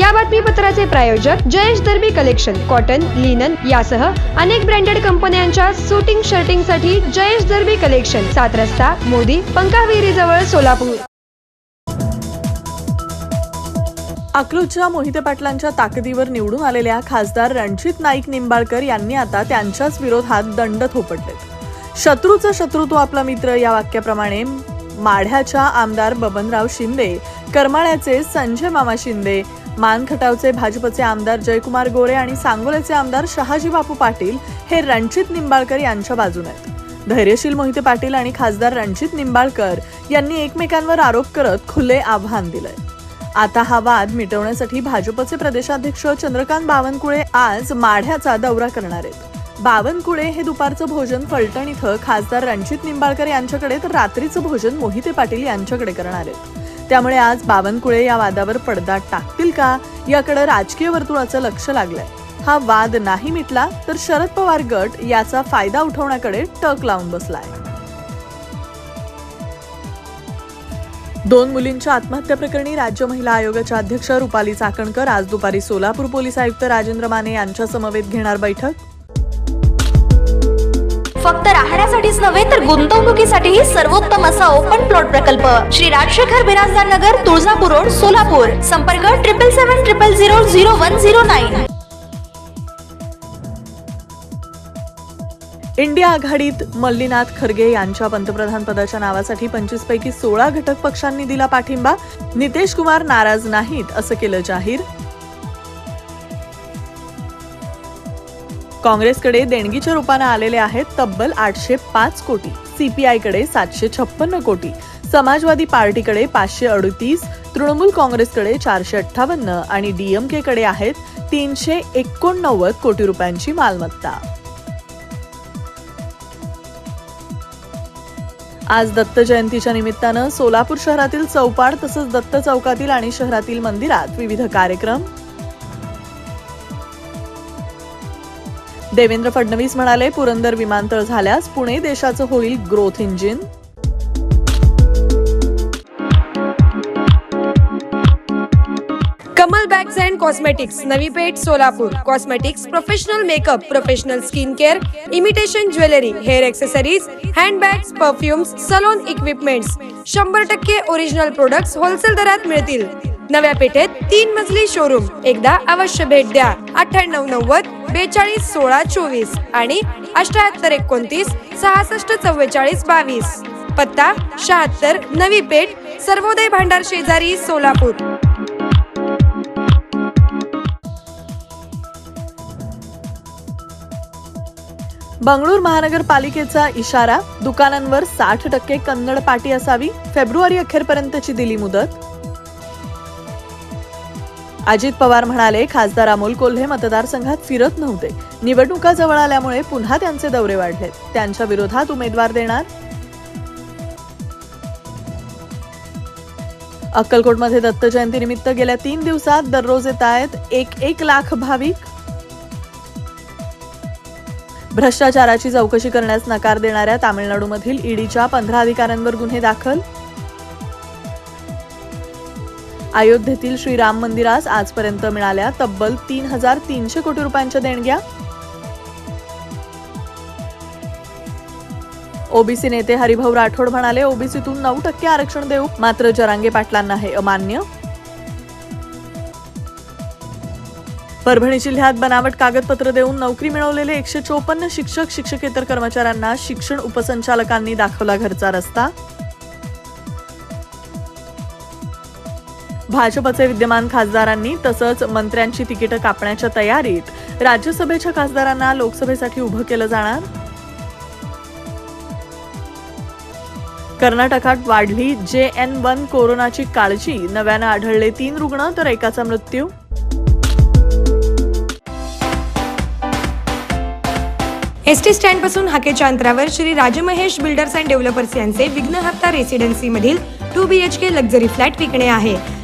या बातमीपत्राचे प्रायोजक Jayesh Darbi collection cotton linen यासह अनेक ब्रँडेड कंपन्यांच्या सुटिंग शर्टिंगसाठी जयेश दर्बी कलेक्शन सात रस्ता मोदी पंकाविहिरी जवळ सोलापूर. अकलूजच्या मोहिते पाटलांच्या ताकदीवर निवडून आलेल्या खासदार रणजित नाईक निंबाळकर यांनी आता त्यांच्याच विरोधात दंड थोपटलेत शत्रूचा शत्रू तो आपला मित्र या वाक्याप्रमाणे माढ्याच्या आमदार बबनराव शिंदे करमाळ्याचे संजय मामा शिंदे मानखटावचे भाजपचे आमदार जयकुमार गोरे आणि सांगोलेचे आमदार शहाजी बापू पाटील हे रणजित निंबाळकर यांच्या बाजूने आहेत धैर्यशील मोहिते पाटील आणि खासदार रणजित निंबाळकर यांनी एकमेकांवर आरोप करत खुले आव्हान दिलंय. आता हा वाद मिटवण्यासाठी भाजपचे प्रदेशाध्यक्ष चंद्रकांत बावनकुळे आज माढ्याचा दौरा करणार आहेत. बावनकुळे हे दुपारचं भोजन फलटण इथं खासदार रणजित निंबाळकर यांच्याकडे तर रात्रीचं भोजन मोहिते पाटील यांच्याकडे करणार आहेत. त्यामुळे आज बावनकुळे या वादावर पडदा टाकतील का? याकडे राजकीय वर्तुळाचं लक्ष लागलंय. हा वाद नाही मिटला तर शरद पवार गट याचा फायदा उठवण्याकडे टक लावून बसलाय. दोन मुलींच्या आत्महत्या प्रकरणी राज्य महिला आयोगाच्या अध्यक्ष रुपाली चाकणकर आज दुपारी सोलापूर पोलीस आयुक्त राजेंद्र माने यांच्या समवेत घेणार बैठक. फक्त राहण्यासाठीच नव्हे तर गुंतवणुकीसाठीही सर्वोत्तम असा ओपन प्लॉट प्रकल्प. श्री राजशेखर बिराजदार नगर तुळजापूर रोड सोलापूर. संपर्क triple seven triple zero zero one zero nine India आघाडीत मल्लीनाथ खरगे यांच्या पंतप्रधान पदाच्या नावासाठी पंचवीस पैकी सोळा घटक पक्षांनी दिला पाठिंबा. नितेश कुमार नाराज नाहीत असं केलं जाहीर. काँग्रेसकडे देणगीच्या रूपानं आलेले आहेत तब्बल आठशे पाच कोटी सीपीआयकडे सातशे छप्पन्न कोटी समाजवादी पार्टीकडे पाचशे अडतीस तृणमूल काँग्रेसकडे चारशे अठ्ठावन्न आणि डीएमके कडे आहेत तीनशे एकोणनव्वद कोटी रुपयांची मालमत्ता. आज दत्त जयंतीच्या निमित्तानं सोलापूर शहरातील चौपाड तसंच दत्त चौकातील आणि शहरातील मंदिरात विविध कार्यक्रम देवेंद्र फडणवीस म्हणाले पुरंदर विमानतळ झाल्यास पुणे देशाचं होईल growth engine Kamal bags and cosmetics Navi Peth Solapur. Cosmetics professional makeup professional skin care imitation jewellery hair accessories handbags perfumes salon equipments शंभर टक्के ओरिजिनल प्रोडक्ट्स होलसेल दरात मिळतील. नव्या पेठेत तीन मजली शोरूम एकदा अवश्य भेट द्या. अठ्ठ्याण्णव नव्वद बेचाळीस सोळा चोवीस आणि अठ्याहत्तर एकोणतीस सहासष्ट चव्वेचाळीस बावीस. पत्ता शहात्तर नवी पेठ सर्वोदय भांडार शेजारी सोलापूर. बंगळूर महानगरपालिकेचा इशारा दुकानांवर साठ टक्के कन्नड पाटी असावी फेब्रुवारी अखेरपर्यंतची दिली मुदत. अजित पवार म्हणाले खासदार अमोल कोल्हे मतदारसंघात फिरत नव्हते. निवडणुका जवळ आल्यामुळे पुन्हा त्यांचे दौरे वाढलेत. त्यांच्या विरोधात उमेदवार देणार? अक्कलकोटमध्ये दत्त जयंतीनिमित्त गेल्या तीन दिवसात दररोज येत आहेत एक एक लाख भाविक. भ्रष्टाचाराची चौकशी करण्यास नकार देणाऱ्या तामिळनाडूमधील ईडीच्या पंधरा अधिकाऱ्यांवर गुन्हे दाखल. अयोध्येतील श्रीराम मंदिरास आजपर्यंत मिळाल्या तब्बल तीन हजार तीनशे कोटी रुपयांच्या देणग्या. ओबीसी नेते हरिभाऊ राठोड म्हणाले ओबीसीतून नऊ टक्के आरक्षण देऊ मात्र जरांगे पाटलांना हे अमान्य. परभणी जिल्ह्यात बनावट कागदपत्र देऊन नोकरी मिळवलेले एकशे चोपन्न शिक्षक शिक्षकेतर कर्मचाऱ्यांना शिक्षण उपसंचालकांनी दाखवला घरचा रस्ता. भाजपचे विद्यमान खासदारांनी तसंच मंत्र्यांची तिकीटं कापण्याच्या तयारीत राज्यसभेच्या खासदारांना लोकसभेसाठी उभं केलं जाणार? कर्नाटकात वाढली जे एन वन कोरोनाची काळजी. नव्यानं आढळले तीन रुग्ण तर एकाचा मृत्यू. एस टी हाकेच्या अंतरावर Shri Rajmahesh builders and developers यांचे Vighnahatta रेसिडेन्सीमधील two B H K luxury flat विकणे आहे.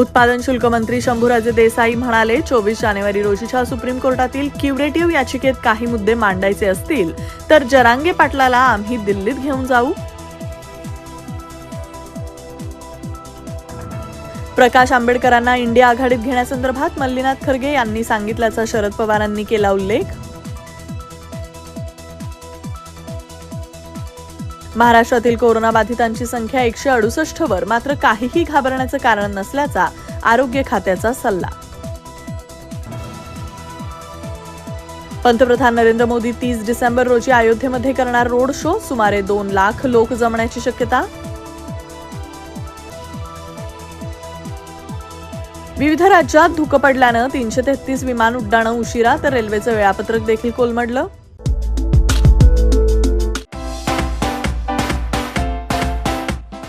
उत्पादन शुल्क मंत्री शंभूराजे देसाई म्हणाले चोवीस जानेवारी रोजीच्या सुप्रीम कोर्टातील क्युरेटिव्ह याचिकेत काही मुद्दे मांडायचे असतील तर जरांगे पाटलाला आम्ही दिल्लीत घेऊन जाऊ. प्रकाश आंबेडकरांना इंडिया आघाडीत घेण्यासंदर्भात मल्लीनाथ खरगे यांनी सांगितल्याचा शरद पवारांनी केला उल्लेख. महाराष्ट्रातील कोरोनाबाधितांची संख्या एकशे अडुसष्ट वर मात्र काहीही घाबरण्याचं कारण नसल्याचा आरोग्य खात्याचा सल्ला. पंतप्रधान नरेंद्र मोदी तीस डिसेंबर रोजी अयोध्येमध्ये करणार रोड शो सुमारे दोन लाख लोक जमण्याची शक्यता. विविध राज्यात धुकं पडल्यानं तीनशे तेहतीस विमान उड्डाणं उशिरा तर रेल्वेचं वेळापत्रक देखील कोलमडलं.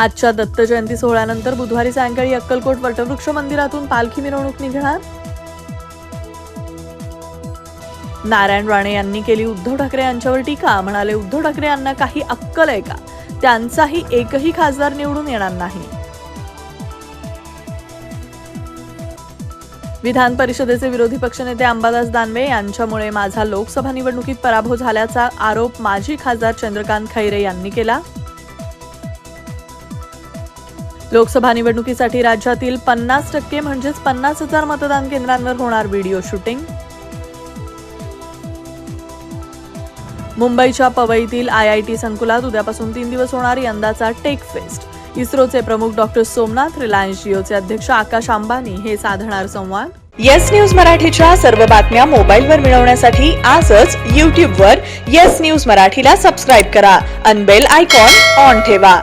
आजच्या दत्त जयंती सोहळ्यानंतर बुधवारी सायंकाळी अक्कलकोट वटवृक्ष मंदिरातून पालखी मिरवणूक निघणार? नारायण राणे यांनी केली उद्धव ठाकरे यांच्यावर टीका. म्हणाले उद्धव ठाकरे यांना काही अक्कल आहे का? त्यांचाही एकही खासदार निवडून येणार नाही. विधान परिषदेचे विरोधी पक्षनेते अंबादास दानवे यांच्यामुळे माझा लोकसभा निवडणुकीत पराभव झाल्याचा आरोप माजी खासदार चंद्रकांत खैरे यांनी केला. लोकसभा निवडणुकीसाठी राज्यातील पन्नास टक्के म्हणजेच पन्नास हजार मतदान केंद्रांवर होणार व्हिडिओ शूटिंग. मुंबईच्या पवईतील आय आय टी संकुलात उद्यापासून तीन दिवस होणार यंदाचा टेक फेस्ट. इस्रोचे प्रमुख डॉक्टर सोमनाथ रिलायन्स जिओचे अध्यक्ष आकाश अंबानी हे साधणार संवाद. येस न्यूज मराठीच्या सर्व बातम्या मोबाईलवर मिळवण्यासाठी आजच यूट्यूबवर येस न्यूज मराठीला सबस्क्राईब करा. अनबेल आयकॉन ऑन ठेवा.